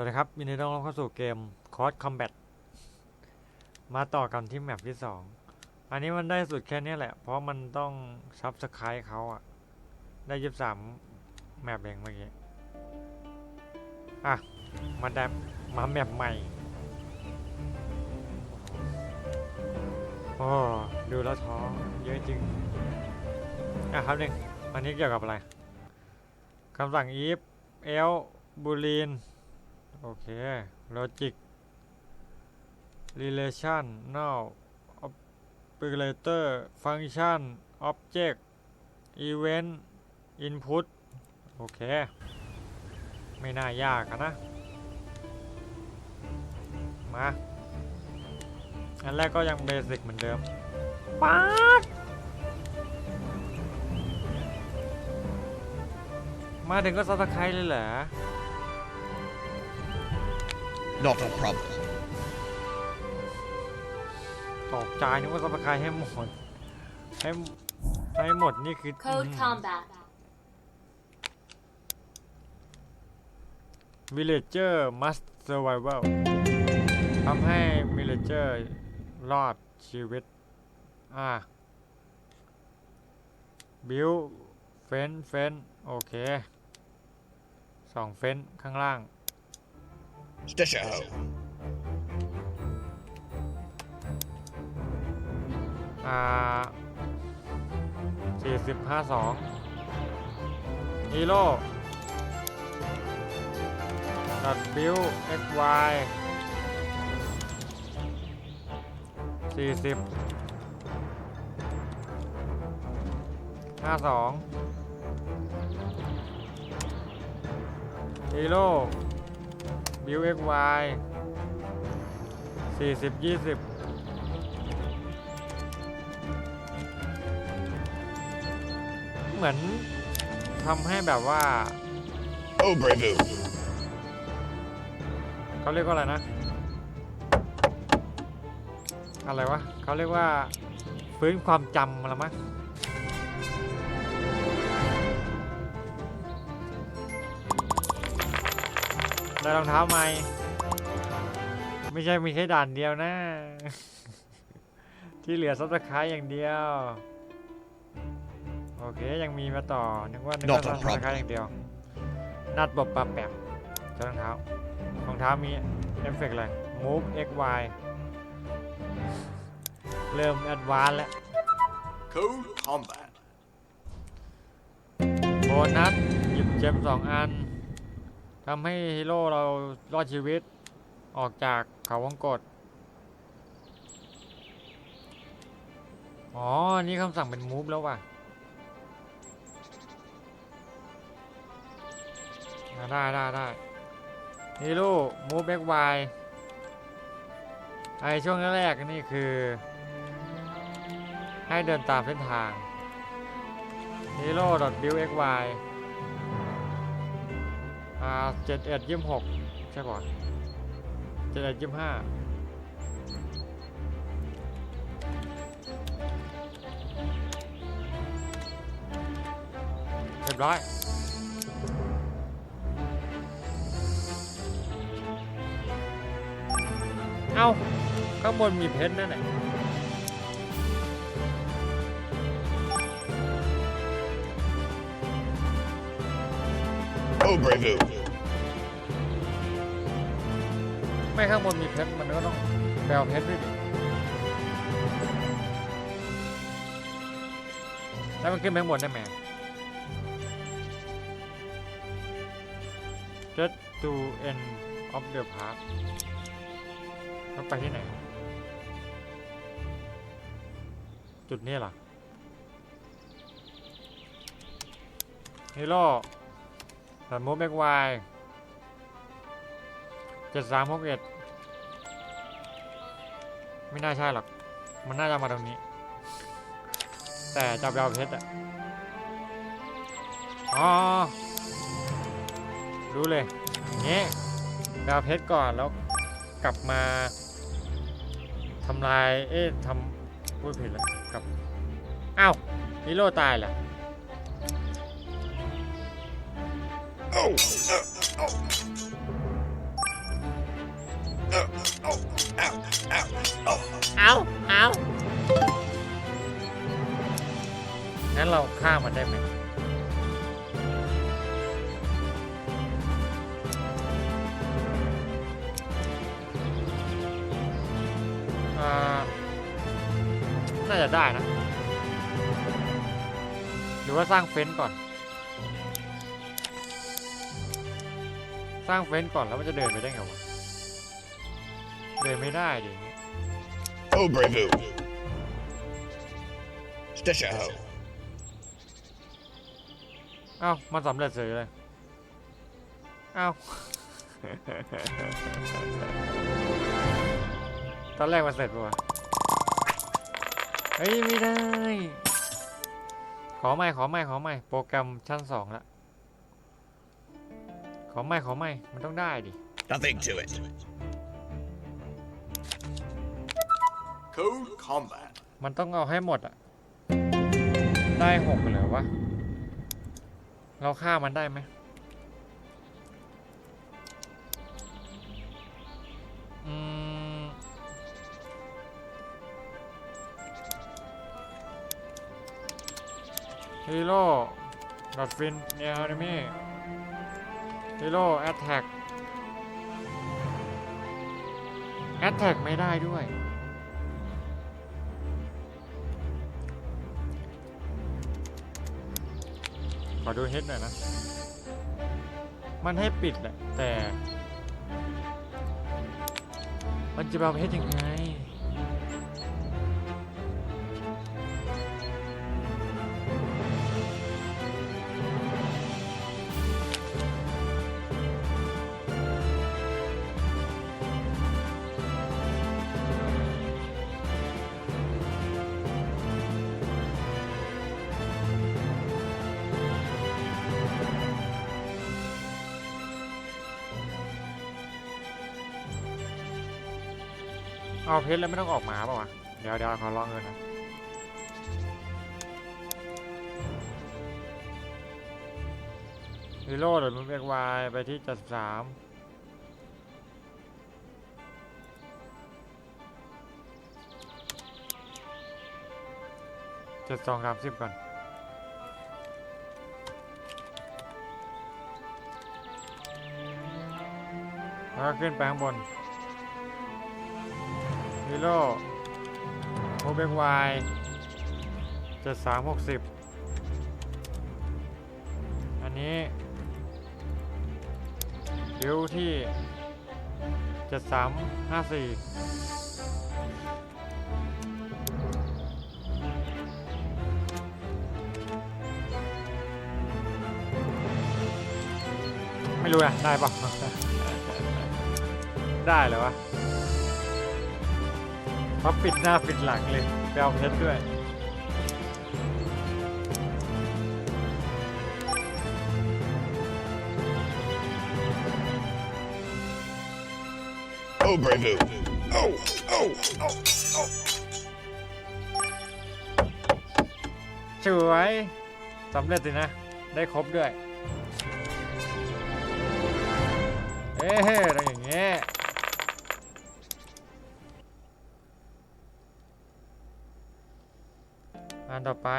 วัสดีครับยินดีต้อนรับเข้าสู่เกม Cross Combat มาต่อกันที่แมปที่สองอันนี้มันได้สุดแค่นี้แหละ เพราะมันต้องซับสไครต์เขาอะได้ยี่สามแมปเองเมื่อกี้ อะ มาแดมมาแมปใหม่ โอ้ ดูแล้วท้อเยอะจริง อะครับหนึ่งอันนี้เกี่ยวกับอะไรคำสั่ง if else boolean โอเค logic relation now operator function object event input โอเค ไม่น่ายากนะ มา อันแรกก็ยังเบสิกเหมือนเดิมป๊าดมาถึงก็ซับสไครต์เลยเหรอ Not a problem. ตกใจนึกว่าซับสไครต์ให้หมด ให้ให้หมดนี่คือ Code Combat. วิลเลเจอร์ must survival ทำให้วิลเลเจอร์รอดชีวิต อ่า บิวเฟนเฟนโอเคสองเฟนข้างล่าง Stasha Ho. อ่าสี่สิบห้าสองฮีโร่ดัดบิว x y สี่สิบห้าสองฮีโร่ บิว x y สี่สิบยี่สิบเหมือนทำให้แบบว่า Oh, bravo. เขาเรียกว่าอะไรนะ อะไรวะเขาเรียกว่าฟื้นความจำมาละมั้ง รองเท้าใหม่ ไม่ใช่มีแค่ด่านเดียวนะ ที่เหลือซับสไครต์อย่างเดียว โอเคยังมีมาต่อ นึกว่านึกว่า Not a ซับสไครต์อย่างเดียว นัดบบปรับแปบเจ้ารองเท้ารองเท้ามีเอฟเฟกต์อะไร move x y เริ่มแอดวานแล้ว Code Combat. โบนัสหยิบเจมสองอัน ทำให้ฮีโร่เรารอดชีวิตออกจากเขาวงกฏอ๋อ นี่คำสั่งเป็นมูฟแล้วว่ะได้ได้ได้ฮีโร่มูฟแบ็กไวไอช่วงแรกๆนี่คือ ให้เดินตามเส้นทาง hero เจ็ดเอ็ดยี่หกใช่ป่ะเจ็ดเอ็ดยี่ห้าเรียบร้อยเอาข้างบนมีเพชรนั่นแหละ Oh, bravo. ไม่ข้างบนมีเพชรมันก็ต้องแปลเพชรด้วยดิแล้วมันขึ้นไปข้างบนได้ไหม Just to end of the park แล้วไปที่ไหน จุดนี้หรอฮีโร่สมมุติแบ็กไวเจ็ดสามหกเอ็ด ไม่น่าใช่หรอก มันน่าจะมาตรงนี้ แต่จะไปเอาเพชรอะอ๋อ รู้เลยอย่างงี้ไปเอาเพชรก่อนแล้วกลับมาทำลาย เอ๊ะทำพูดผิดแล้วกลับอ้าวฮีโรตายเหรอ เอาเอางั้นเราฆ่ามันได้ไหมอ่าน่าจะได้นะ หรือว่าสร้างเฟ้นท์ก่อน สร้างเฟ้นท์ก่อนแล้วมันจะเดินไปได้ไงวะ เดินไม่ได้ดิอย่างงี้ Oh, bravo. Stash a hoe. เอ้ามันสำเร็จเฉยเลย เอ้า ตอนแรกมันเสร็จปะวะเฮ้ยไม่ได้ ขอใหม่ขอใหม่ขอใหม่โปรแกรมชั้นสองละขอใหม่ขอใหม่มันต้องได้ดิ Nothing to it. Code Combat. มันต้องเอาให้หมดอะได้หกเลยวะ เราฆ่ามันได้ไหม อืม ฮีโร่ดอทฟินเนลนิมี่ฮีโร่แอตแทกแอตแทกไม่ได้ด้วย อดูเฮดหน่อยนะ มันให้ปิดแหละแต่ มันจะเอาเฮดยังไง เอาเพชรแล้วไม่ต้องออกหมาป่าวะ เดี๋ยวเดี๋ยวขอลองเงินนะฮีโร่เดี๋ยวมันเรียกวายไปที่จัดสามเจ็ดสองสามสิบก่อนแล้วก็ขึ้นไปข้างบน ฮีโร่โอเบกวายเจ็ดสามหกสิบอันนี้ดิวที่เจ็ดสามห้าสี่ไม่รู้นะได้ปะได้เหรอวะ เขาปิดหน้าปิดหลังเลยไปเอาเพชรด้วย Oh, bravo. Oh, oh, oh, oh. สวยสำเร็จสินะ ได้ครบด้วย เอ๊ะต้องอย่างเงี้ย นต่อไป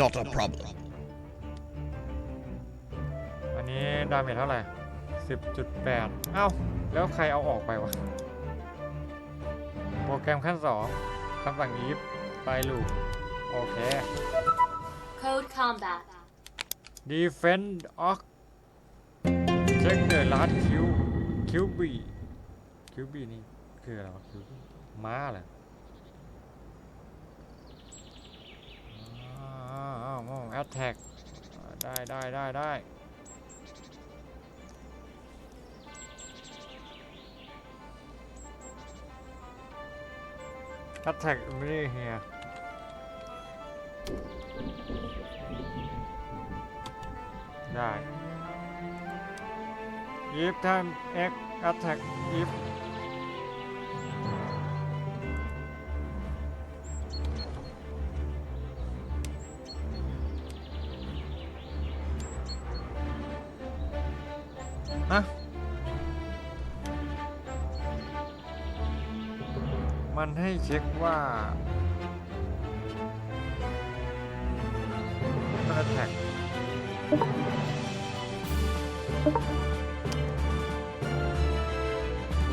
Not a problem. อันนี้ดาเมจเท่าไหร่ 10.8 เอ้า แล้วใครเอาออกไปวะ โปรแกรมขั้น 2คำสั่งอีฟไปลูก โอเค Code Combat. Defend of Check the last Q QB QB นี่ คืออะไรวะ QB ม้าเหรอ ของแอตแทกได้ได้ได้ได้แอตแทกไม่ได้เฮียได้ทนเอ็กแอตแทกยิป เช็คว่ามันแท็ก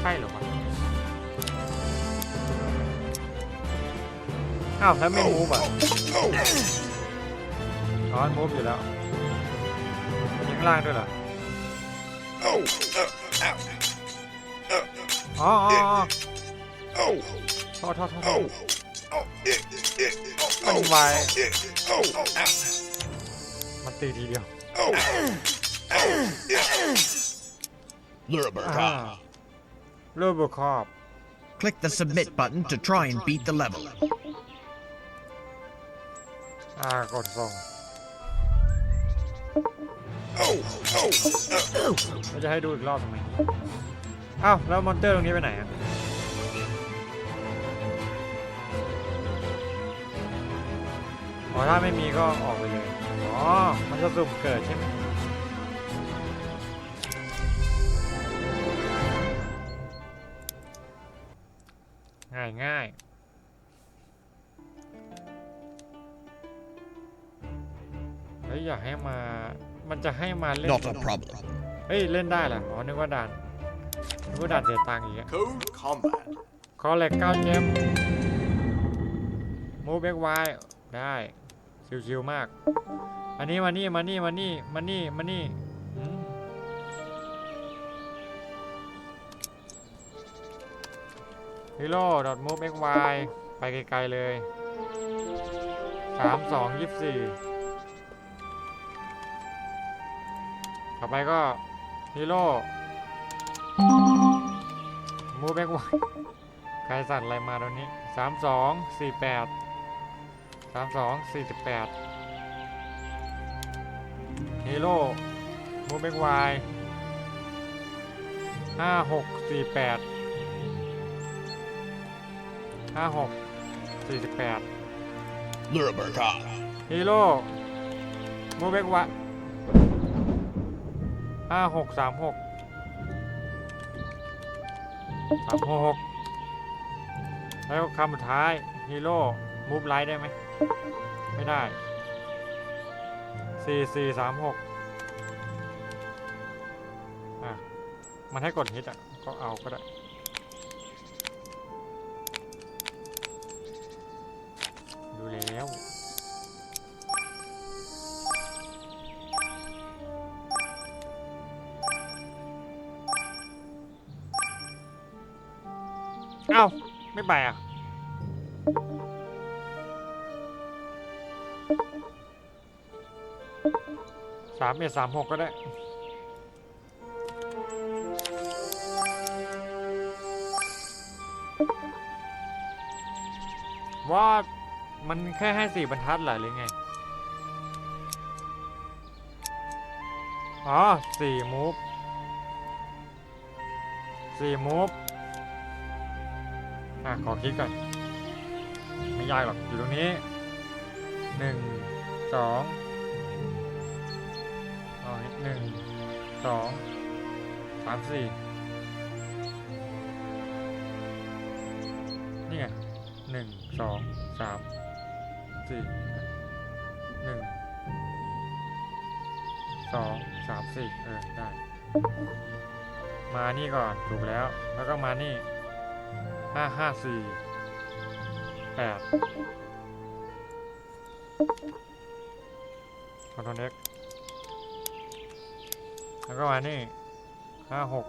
ใช่เหรอวะอ้าวแล้วไม่มูฟอะ Oh, อ๋อนมูฟอยู่แล้วยิงล่างด้วยเหรออ๋ออ๋ออ๋อ โทษโทษโทษโท oh, ษ oh, it, it, oh, มัน oh, ไว it, oh, ow, มันตีทีเดียว oh, oh, it, Lurber อ่ารูปบุคอบ Click the submit button to try and beat the level. อ่ากดส่ง oh, oh, uh, เราจะให้ดูอีกรอบทำไมอ้าวแล้วมอนเตอร์ตรงนี้ไปไหนอะ อ๋อถ้าไม่มีก็ออกไปเลย อ๋อ มันจะสุ่มเกิดใช่ไหมง่ายง่ายเฮ้ยอยากให้มา มันจะให้มาเล่น Not a problem. เฮ้ย เล่นได้เหรออ๋อ นึกว่าด่าน นึกว่าด่านเสียตังค์อีกอะ Code Combat. คอเล็กเก้าเจมมูเบกไวได้ ชิวๆมาก อันนี้มานี่มานี่มานี่มานี่มานี่ฮีโร่ดอทมูฟเอ็กไวไปไกลๆเลยสามสองยี่สี่ต่อไปก็ฮีโร่มูฟเอ็กไวใครสั่นอะไรมาตรงนี้สามสองสี่แปด สามสองสี่สิบแปดฮีโร่มูเบกวายห้าหกสี่แปดห้าหกสี่สิบแปด Lurber Cop. ฮีโร่มูเบกวายห้าหกสามหกสามหกแล้วคำสุดท้ายฮีโร่มูฟไลท์ได้ไหมไม่ได้สี่สี่สามหกอะ มันให้กดฮิตอะ ก็เอาก็ได้ ดูแล้วเอ้า ไม่ไปอะ สามเอ็ดสามหกก็ได้ ว่ามันแค่ให้สี่บรรทัดเหรอหรือไง อ๋อสี่มูฟสี่มูฟอะ ขอคิดก่อน ไม่ยากหรอก อยู่ตรงนี้ หนึ่งสองเอาหนึ่งสองสามสี่นี่ไงหนึ่งสองสามสี่หนึ่งสองสามสี่เออได้ มานี่ก่อนถูกแล้ว แล้วก็มานี่ห้าห้าสี่แปด คอนโทรเอ็กแล้วก็มานี่ห้าหก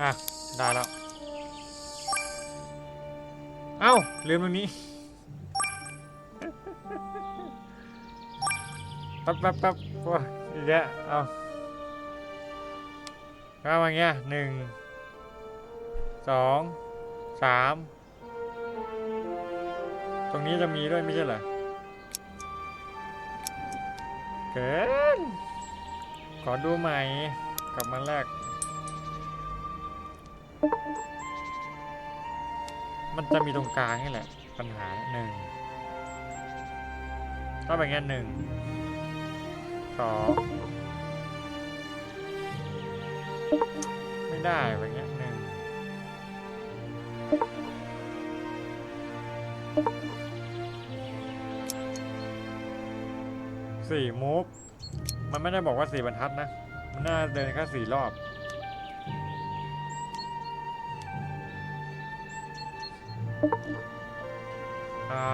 อะ ได้แล้ว เอ้า ลืมตรงนี้แป๊บแป๊บแป๊บโอ้ยอีกแล้วเอาก็มาเงี้ยหนึ่งสองสาม ตรงนี้จะมีด้วยไม่ใช่เหรอเกินขอดูใหม่ กลับมาแรก มันจะมีตรงกลางนี่แหละ ปัญหาหนึ่งก็แบบนี้หนึ่งสองไม่ได้แบบเนี้ สี่มูฟมันไม่ได้บอกว่าสี่บรรทัดนะ มันน่าเดินแค่สี่รอบ อ่า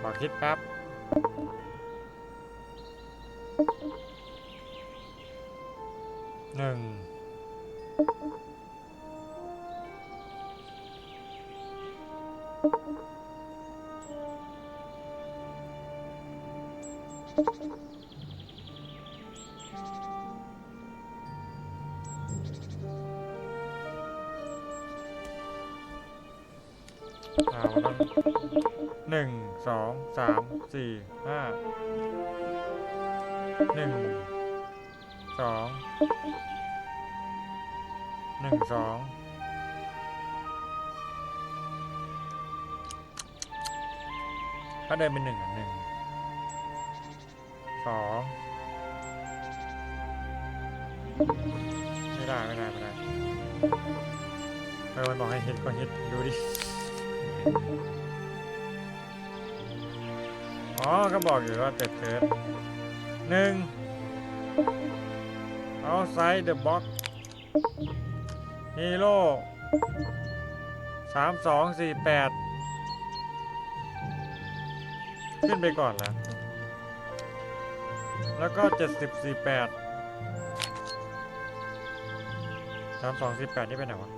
ขอคิดแป๊บหนึ่ง อ่าวันนั้นหนึ่งสองสามสี่ห้าหนึ่งสองหนึ่งสองถ้าเดินเป็นหนึ่งอะหนึ่งสองไม่ได้ไม่ได้ไม่ได้เออมันบอกให้ฮิตก็ฮิตดูดิ อ๋อ ก็บอกอยู่ว่าเต็ดเทิร์ดหนึ่ง outside the box ฮีโร่สามสองสี่แปดขึ้นไปก่อนแล้ว แล้วก็เจ็ดสิบสี่แปดสามสองสี่แปดนี่ไปไหนวะ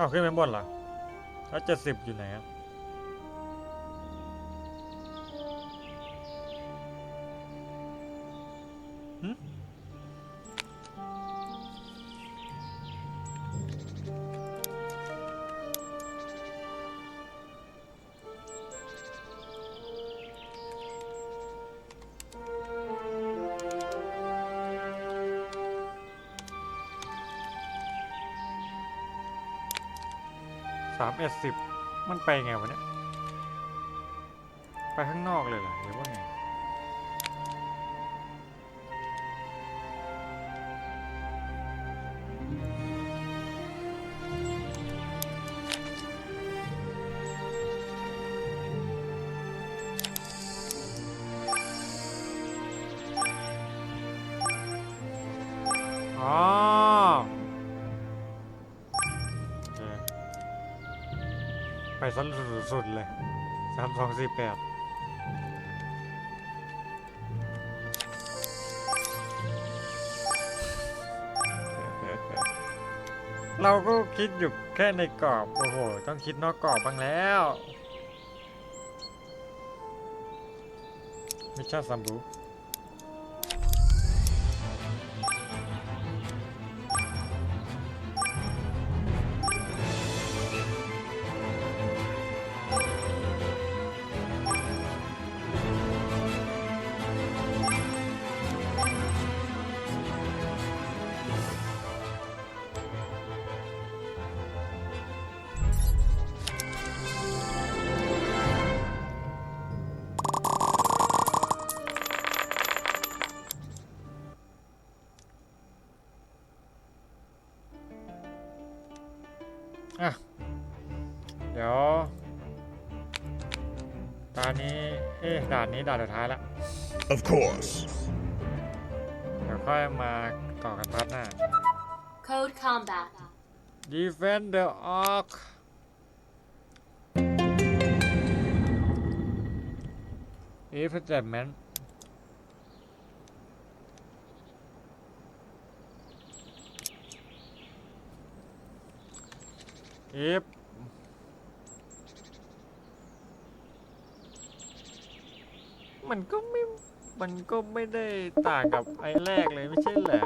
อ้าวขึ้นไปบนเหรอแล้วเจ็ดสิบอยู่ไหนอะ สามเอ็ดสิบมันไปไงวะเนี่ย ไปข้างนอกเลยเหรอหรือว่าไง ไปสั้นสุดๆเลยสามสองสี่แปดเราก็คิดอยู่แค่ในกรอบ โอ้โห ต้องคิดนอกกรอบบ้างแล้วมิชชั่นซัมบู นนี้ด่านสุดท้ายละ Of course. เดี๋ยวค่อยมาต่อกันพาร์ทหน้า Code Combat. Defend the Ark If that man อีฟ มันก็ไม่ มันก็ไม่ได้ต่างกับไอ้แรกเลยไม่ใช่เหรอ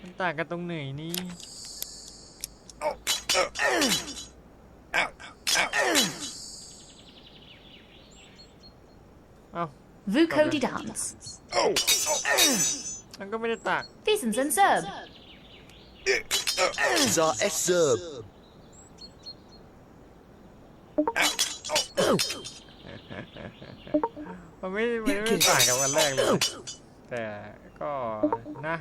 มันต่างกันตรงไหนนี่เอ้า Vucody dance. Oh, มันก็ไม่ได้ต่าง Decent and serb. Za es serb. มันไม่มันไม่ต่างกับวันแรกเลย แต่ก็นะ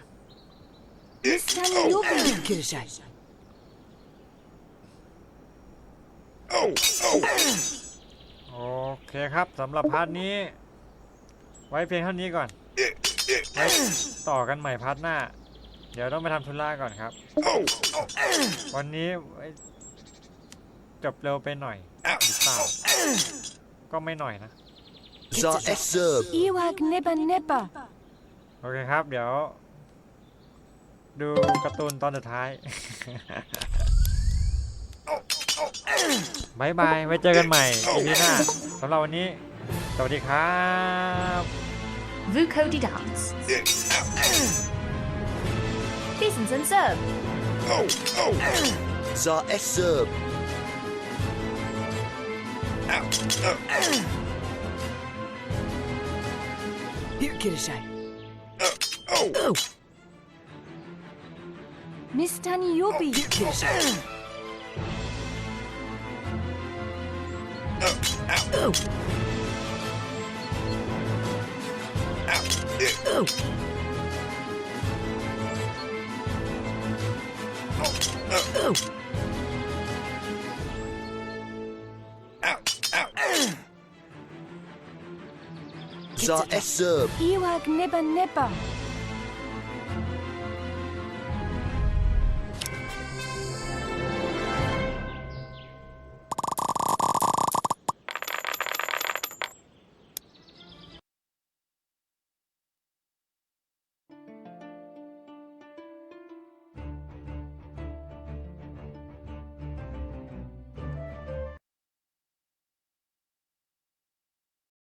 โอเคครับสำหรับพาร์ทนี้ ไว้เพียงเท่านี้ก่อนไว้ต่อกันใหม่พาร์ทหน้า เดี๋ยวต้องไปทำธุระก่อนครับ วันนี้จบเร็วไปหน่อย หรือเปล่าก็ไม่หน่อยนะ The S sub. Ewag Nibba Nibba. โอเคครับ เดี๋ยว ดูการ์ตูนตอนสุดท้าย บายบาย ไว้เจอกันใหม่อีพีหน้าสำหรับวันนี้ สวัสดีครับ Vu Cody Dance. Lessons and Here, Kirishai. Oh. oh. Miss Tani, you'll be here, Kirishai. Oh, oh. Oh. Oh. Oh. oh. oh. Pizza esse. Iwag nibba nibba.